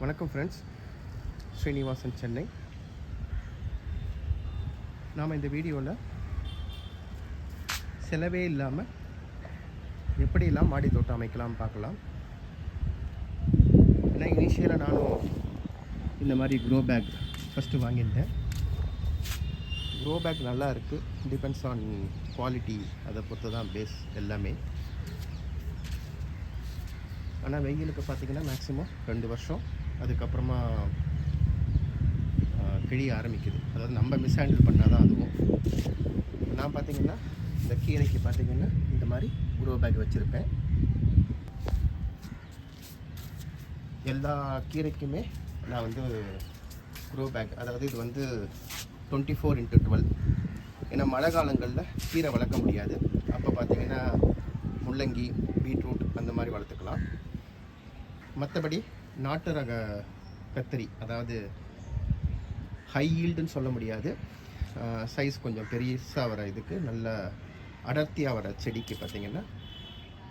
வணக்கம் ஃப்ரெண்ட்ஸ் ஸ்ரீனிவாசன் சென்னை. நாம் இந்த வீடியோவில் செலவே இல்லாமல் எப்படியெல்லாம் மாடி தோட்டம் அமைக்கலாம் பார்க்கலாம். ஏன்னா இனிஷியலாக நானும் இந்த மாதிரி க்ரோ பேக் ஃபஸ்ட்டு வாங்கியிருந்தேன். க்ரோ பேக் நல்லா இருக்குது டிபெண்ட்ஸ் ஆன் குவாலிட்டி அதை பொறுத்து தான் பேஸ் எல்லாமே. ஆனால் வெயிலுக்கு பார்த்தீங்கன்னா மேக்ஸிமம் ரெண்டு வருஷம். அதுக்கப்புறமா கிழிய ஆரம்பிக்குது. அதாவது நம்ம மிஸ் ஹேண்டில் பண்ணால் தான் அதுவும். நான் பார்த்தீங்கன்னா இந்த கீரைக்கு பார்த்தீங்கன்னா இந்த மாதிரி குரோ பேக் வச்சுருப்பேன். எல்லா கீரைக்குமே நான் வந்து க்ரோ பேக் அதாவது இது வந்து டுவெண்ட்டி ஃபோர் இன்ட்டு டுவெல் ஏன்னா மழை காலங்களில் கீரை வளர்க்க முடியாது. அப்போ பார்த்தீங்கன்னா முள்ளங்கி பீட்ரூட் அந்த மாதிரி வளர்த்துக்கலாம். மற்றபடி நாட்டு ரக கத்திரி அதாவது ஹை ஈல்டுன்னு சொல்ல முடியாது. சைஸ் கொஞ்சம் பெருசாக வர இதுக்கு நல்ல அடர்த்தியாக வர செடிக்கு பார்த்தீங்கன்னா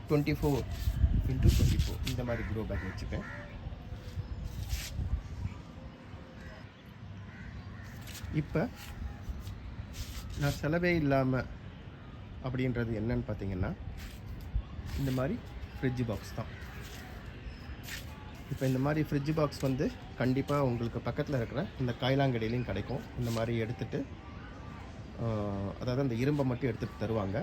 twenty four into twenty four இந்த மாதிரி க்ரோ பேக் வச்சுப்பேன். இப்போ நான் செலவே இல்லாமல் அப்படின்றது என்னன்னு பார்த்தீங்கன்னா இந்த மாதிரி ஃப்ரிட்ஜ் பாக்ஸ் தான். இப்போ இந்த மாதிரி ஃப்ரிட்ஜ் பாக்ஸ் வந்து கண்டிப்பாக உங்களுக்கு பக்கத்தில் இருக்கிற இந்த காய்லாங்கடியிலையும் கிடைக்கும். இந்த மாதிரி எடுத்துட்டு அதாவது அந்த இரும்பை மட்டும் எடுத்துகிட்டு தருவாங்க.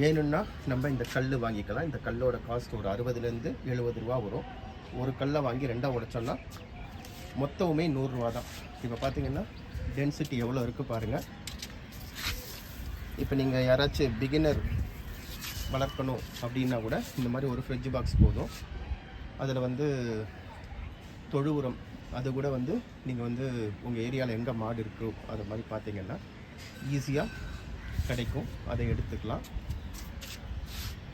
வேணும்னா நம்ம இந்த கல் வாங்கிக்கலாம். இந்த கல்லோட காஸ்ட் ஒரு அறுபதுலேருந்து எழுபது ரூபா வரும். ஒரு கல்லை வாங்கி ரெண்டாக உடைச்சோம்னா மொத்தமுமே நூறுரூவா தான். இப்போ பார்த்தீங்கன்னா டென்சிட்டி எவ்வளோ இருக்குது பாருங்கள் இப்போ நீங்கள் யாராச்சும் பிகினர் வளர்க்கணும் அப்படின்னா கூட இந்த மாதிரி ஒரு ஃப்ரிட்ஜ் பாக்ஸ் போதும். அதில் வந்து தொழு உரம் அது கூட வந்து நீங்கள் வந்து உங்கள் ஏரியாவில் எங்கே மாடு இருக்கோ அது மாதிரி பார்த்தீங்கன்னா ஈஸியாக கிடைக்கும். அதை எடுத்துக்கலாம்.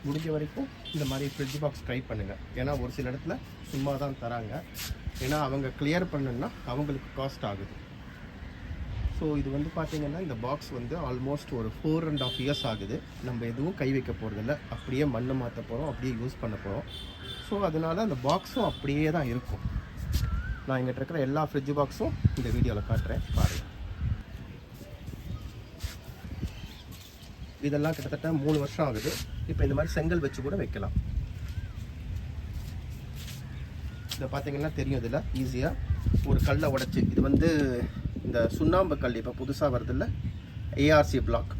முடிஞ்ச வரைக்கும் இந்த மாதிரி ஃப்ரிட்ஜ் பாக்ஸ் ட்ரை பண்ணுங்கள் ஏன்னா ஒரு சில இடத்துல சும்மா தான் தராங்க. ஏன்னா அவங்க கிளியர் பண்ணணுன்னா அவங்களுக்கு காஸ்ட் ஆகுது. ஸோ இது வந்து பார்த்தீங்கன்னா இந்த பாக்ஸ் வந்து ஆல்மோஸ்ட் ஒரு ஃபோர் அண்ட் ஆஃப் இயர்ஸ் ஆகுது. நம்ம எதுவும் கை வைக்க போகிறதில்ல அப்படியே மண்ணை மாற்ற போகிறோம் அப்படியே யூஸ் பண்ண போகிறோம் ஸோ அதனால அந்த பாக்ஸும் அப்படியே தான் இருக்கும். நான் இங்கிட்ட இருக்கிற எல்லா ஃப்ரிட்ஜ் பாக்ஸும் இந்த வீடியோவில் காட்டுறேன். பாருங்கள் இதெல்லாம் கிட்டத்தட்ட மூணு வருஷம் ஆகுது. இப்போ இந்த மாதிரி செங்கல் வச்சு கூட வைக்கலாம். இதை பார்த்தீங்கன்னா தெரியும் இதில். ஈஸியாக ஒரு கல்லை உடைச்சி. இது வந்து இந்த சுண்ணாம்பு கல் இப்போ புதுசாக வருதுல்ல? ஏஆர்சி பிளாக்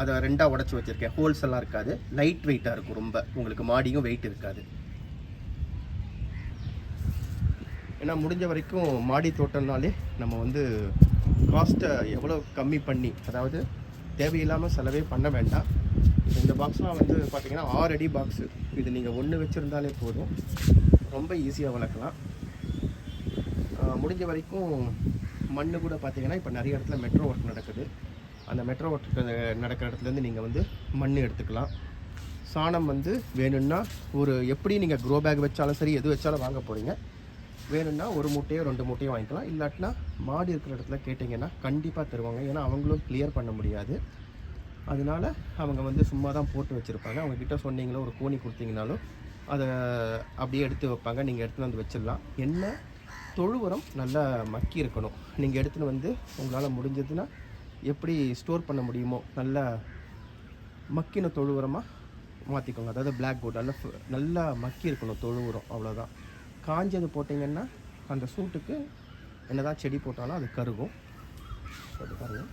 அதை ரெண்டாக உடைச்சி வச்சுருக்கேன். ஹோல்ஸ் எல்லாம் இருக்காது. லைட் வெயிட்டாக இருக்கும் ரொம்ப. உங்களுக்கு மாடியும் வெயிட் இருக்காது. ஏன்னா முடிஞ்ச வரைக்கும் மாடி தோட்டம்னாலே நம்ம வந்து காஸ்ட்டை எவ்வளோ கம்மி பண்ணி அதாவது தேவையில்லாமல் செலவே பண்ண வேண்டாம். இந்த பாக்ஸ்லாம் வந்து பார்த்திங்கன்னா ஆறு அடி பாக்ஸு இது நீங்கள் ஒன்று வச்சுருந்தாலே போதும். ரொம்ப ஈஸியாக வளர்க்கலாம். முடிஞ்ச வரைக்கும் மண்ணு கூட பார்த்தீங்கன்னா இப்போ நிறைய இடத்துல மெட்ரோ ஒர்க் நடக்குது. அந்த மெட்ரோ ஒர்க் நடக்கிற இடத்துலேருந்து நீங்கள் வந்து மண் எடுத்துக்கலாம். சாணம் வந்து வேணும்னா ஒரு எப்படி நீங்கள் க்ரோ பேக் வச்சாலும் சரி எது வச்சாலும் வாங்க போகிறீங்க வேணும்னா ஒரு மூட்டையோ ரெண்டு மூட்டையோ வாங்கிக்கலாம். இல்லாட்டினா மாடு இருக்கிற இடத்துல கேட்டிங்கன்னா கண்டிப்பாக தருவாங்க. ஏன்னா அவங்களும் கிளியர் பண்ண முடியாது. அதனால அவங்க வந்து சும்மா தான் போட்டு வச்சுருப்பாங்க. அவங்கக்கிட்ட சொன்னீங்களோ ஒரு கோணி கொடுத்தீங்கனாலும் அதை அப்படியே எடுத்து வைப்பாங்க. நீங்கள் எடுத்துன்னு வந்து வச்சிடலாம். என்ன தொழு உரம் நல்லா மக்கி இருக்கணும். நீங்கள் எடுத்துன்னு வந்து உங்களால் முடிஞ்சதுன்னா எப்படி ஸ்டோர் பண்ண முடியுமோ நல்லா மக்கின தொழு உரமாக மாற்றிக்கோங்க அதாவது பிளாக் போர்ட் நல்லா நல்லா மக்கி இருக்கணும் தொழு உரம் அவ்வளோதான் காஞ்சது போட்டிங்கன்னா அந்த சூட்டுக்கு என்னதான் செடி போட்டாலும் அது கருகும். அது பாருங்கள்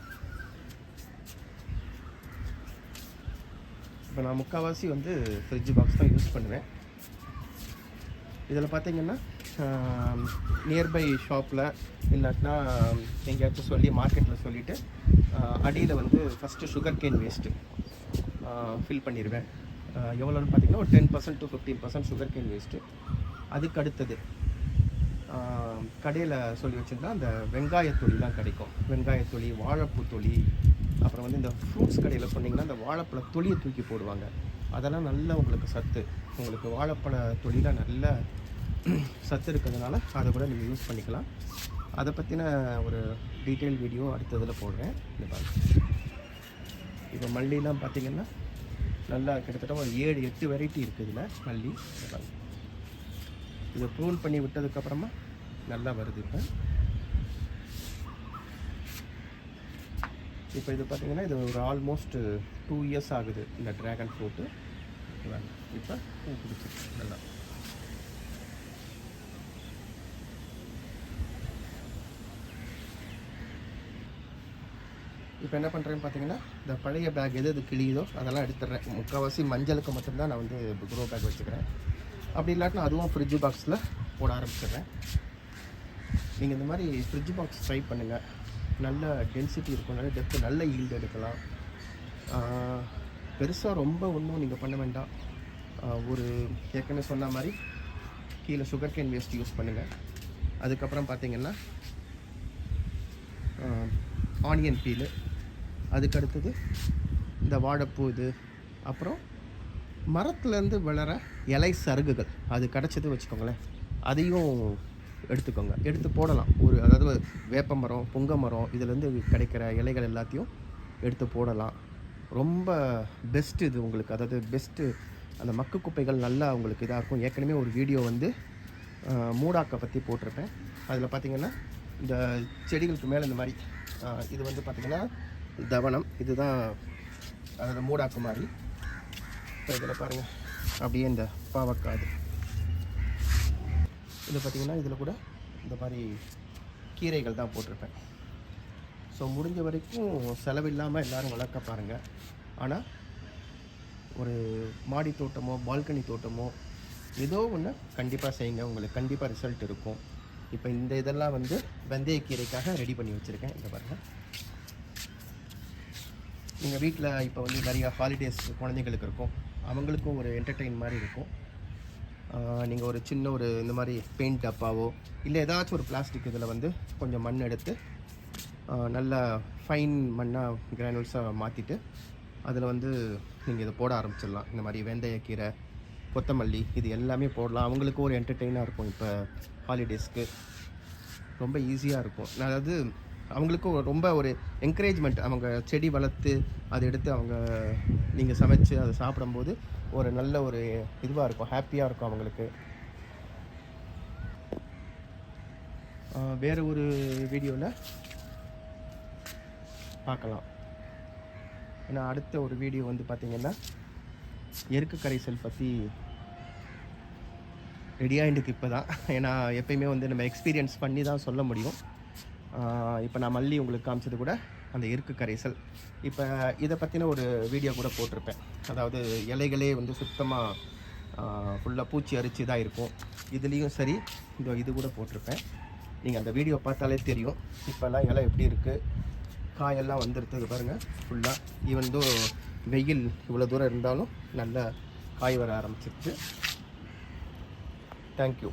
இப்போ நான் முக்கால்வாசி வந்து ஃப்ரிட்ஜ் பாக்ஸ் தான் யூஸ் பண்ணுவேன். இதில் பார்த்தீங்கன்னா நியர்பை ஷாப்பில் இல்லாட்டினா எங்கேயாச்சும் சொல்லி மார்க்கெட்டில் சொல்லிவிட்டு அடியில் வந்து first sugar cane waste fill பண்ணிடுவேன் எவ்வளோன்னு பார்த்தீங்கன்னா ஒரு ten percent to fifteen percent sugar cane waste அதுக்கு அடுத்தது கடையில் சொல்லி வச்சுருந்தா அந்த வெங்காயத்தொலிலாம் கிடைக்கும். வெங்காயத்தொலி வாழைப்பூ தொலி அப்புறம் வந்து இந்த ஃப்ரூட்ஸ் கடையில் சொன்னிங்கன்னா அந்த வாழைப்பழ தொலியை தூக்கி போடுவாங்க. அதெல்லாம் நல்ல உங்களுக்கு சத்து. உங்களுக்கு வாழைப்பழ தொழிலாக நல்ல சத்து இருக்கிறதுனால அதை கூட நீங்கள் யூஸ் பண்ணிக்கலாம். அதை பற்றின ஒரு டீட்டெயில் வீடியோ அடுத்ததில் போடுறேன். இந்த பாருங்கள் இப்போ மல்லிலாம் பார்த்தீங்கன்னா நல்லா கிட்டத்தட்ட ஒரு ஏழு எட்டு வெரைட்டி இருக்குது இதில் மல்லி. இதை ப்ரூன் பண்ணி விட்டதுக்கப்புறமா நல்லா வருது இப்போ. இப்போ இது பார்த்தீங்கன்னா இது ஒரு ஆல்மோஸ்ட் டூ இயர்ஸ் ஆகுது இந்த ட்ராகன் ஃப்ரூட்டு இப்போ பூ பிடிச்சிருக்கு நல்லா. இப்போ என்ன பண்ணுறேன்னு பார்த்தீங்கன்னா இந்த பழைய பேக் எது எது கிழியுதோ அதெல்லாம் எடுத்துடுறேன். முக்கால்வாசி மஞ்சளுக்கு மட்டும்தான் நான் வந்து க்ரோ பேக் வச்சுக்கிறேன். அப்படி இல்லாட்டினா அதுவும் ஃப்ரிட்ஜ் பாக்ஸில் போட ஆரம்பிச்சிடுறேன். நீங்கள் இந்த மாதிரி ஃப்ரிட்ஜ் பாக்ஸ் ட்ரை பண்ணுங்கள் நல்ல டென்சிட்டி இருக்கும் நல்ல டெப்த்து நல்ல ஈல்டு எடுக்கலாம். பெருசாக ரொம்ப ஒன்றும் நீங்கள் பண்ண வேண்டாம். ஒரு ஏற்கனவே சொன்ன மாதிரி கீழே சுகர் கேன் வேஸ்ட் யூஸ் பண்ணுங்கள் அதுக்கப்புறம் பார்த்தீங்கன்னா ஆனியன் பீலு அதுக்கு அடுத்தது இந்த வாழைப்பூ இது. அப்புறம் மரத்துலேருந்து வளர இலை சருகுகள். அது கிடச்சது வச்சுக்கோங்களேன். அதையும் எடுத்துக்கோங்க. எடுத்து போடலாம். ஒரு அதாவது வேப்ப மரம் புங்க மரம் இதுலேருந்து கிடைக்கிற இலைகள் எல்லாத்தையும் எடுத்து போடலாம். ரொம்ப பெஸ்ட் இது உங்களுக்கு. அதாவது பெஸ்ட்டு அந்த மக்கு குப்பைகள் நல்லா உங்களுக்கு இதாக இருக்கும். ஏற்கனவே ஒரு வீடியோ வந்து மூடாக்க மூடாக்கை பற்றி போட்டிருப்பேன். அதில் பார்த்திங்கன்னா இந்த செடிகளுக்கு மேலே இந்த மாதிரி இது வந்து பார்த்திங்கன்னா தவனம் இதுதான் அதோட மூடாக்கு மாதிரி. இப்போ இதில் பாருங்கள் அப்படியே இந்த பாவக்காது. இது பார்த்திங்கன்னா இதில் கூட இந்த மாதிரி கீரைகள் தான் போட்டிருப்பேன். ஸோ முடிஞ்ச வரைக்கும் செலவில்லாமல் எல்லோரும் வளர்க்க பாருங்கள் ஆனால் ஒரு மாடி தோட்டமோ பால்கனி தோட்டமோ ஏதோ ஒன்று கண்டிப்பாக செய்யுங்க. உங்களுக்கு கண்டிப்பாக ரிசல்ட் இருக்கும். இப்போ இந்த இதெல்லாம் வந்து வெந்தயக்கீரைக்காக ரெடி பண்ணி வச்சுருக்கேன். இந்த பாருங்கள் நீங்கள் வீட்டில் இப்போ வந்து நிறையா ஹாலிடேஸ் குழந்தைங்களுக்கு இருக்கும். அவங்களுக்கும் ஒரு என்டர்டெயின் மாதிரி இருக்கும். நீங்கள் ஒரு சின்ன ஒரு இந்த மாதிரி பெயிண்ட் டப்பாவோ இல்லை ஏதாச்சும் ஒரு பிளாஸ்டிக் இதில் வந்து கொஞ்சம் மண் எடுத்து நல்லா நல்ல ஃபைன் மண்ணாக கிரானுல்ஸாக மாற்றிட்டு அதில் வந்து நீங்கள் இதை போட ஆரம்பிச்சிடலாம். இந்த மாதிரி வெந்தயக்கீரை கொத்தமல்லி இது எல்லாமே போடலாம். அவங்களுக்கும் ஒரு என்டர்டெயினாக இருக்கும் இப்போ ஹாலிடேஸ்க்கு ரொம்ப ஈஸியாக இருக்கும். அதாவது அவங்களுக்கும் ரொம்ப ஒரு என்கரேஜ்மெண்ட் அவங்க செடி வளர்த்து அதை எடுத்து அவங்க நீங்கள் சமைச்சு அதை சாப்பிடும்போது ஒரு நல்ல ஒரு இதுவாக இருக்கும் ஹாப்பியாக இருக்கும் அவங்களுக்கு. வேறு ஒரு வீடியோவில் பார்க்கலாம். ஏன்னா அடுத்த ஒரு வீடியோ வந்து பார்த்திங்கன்னா எருக்கு கரைசல் பற்றி ரெடியாகிட்டுக்கு இப்போ தான் ஏன்னா எப்பயுமே வந்து நம்ம எக்ஸ்பீரியன்ஸ் பண்ணி தான் சொல்ல முடியும். இப்போ நான் மல்லி உங்களுக்கு காமிச்சது கூட அந்த இருக்கு கரைசல். இப்போ இதை பற்றின ஒரு வீடியோ கூட போட்டிருப்பேன். அதாவது இலைகளே வந்து சுத்தமாக ஃபுல்லாக பூச்சி அரிச்சு தான் இருக்கும். இதுலேயும் சரி இந்த இது கூட போட்டிருப்பேன். நீங்கள் அந்த வீடியோ பார்த்தாலே தெரியும். இப்போல்லாம் இலை எப்படி இருக்குது காயெல்லாம் வந்துருது பாருங்கள் ஃபுல்லாக ஈவன் தோ வெயில் இவ்வளோ தூரம் இருந்தாலும் நல்லா காய் வர ஆரம்பிச்சிருச்சு. தேங்க்யூ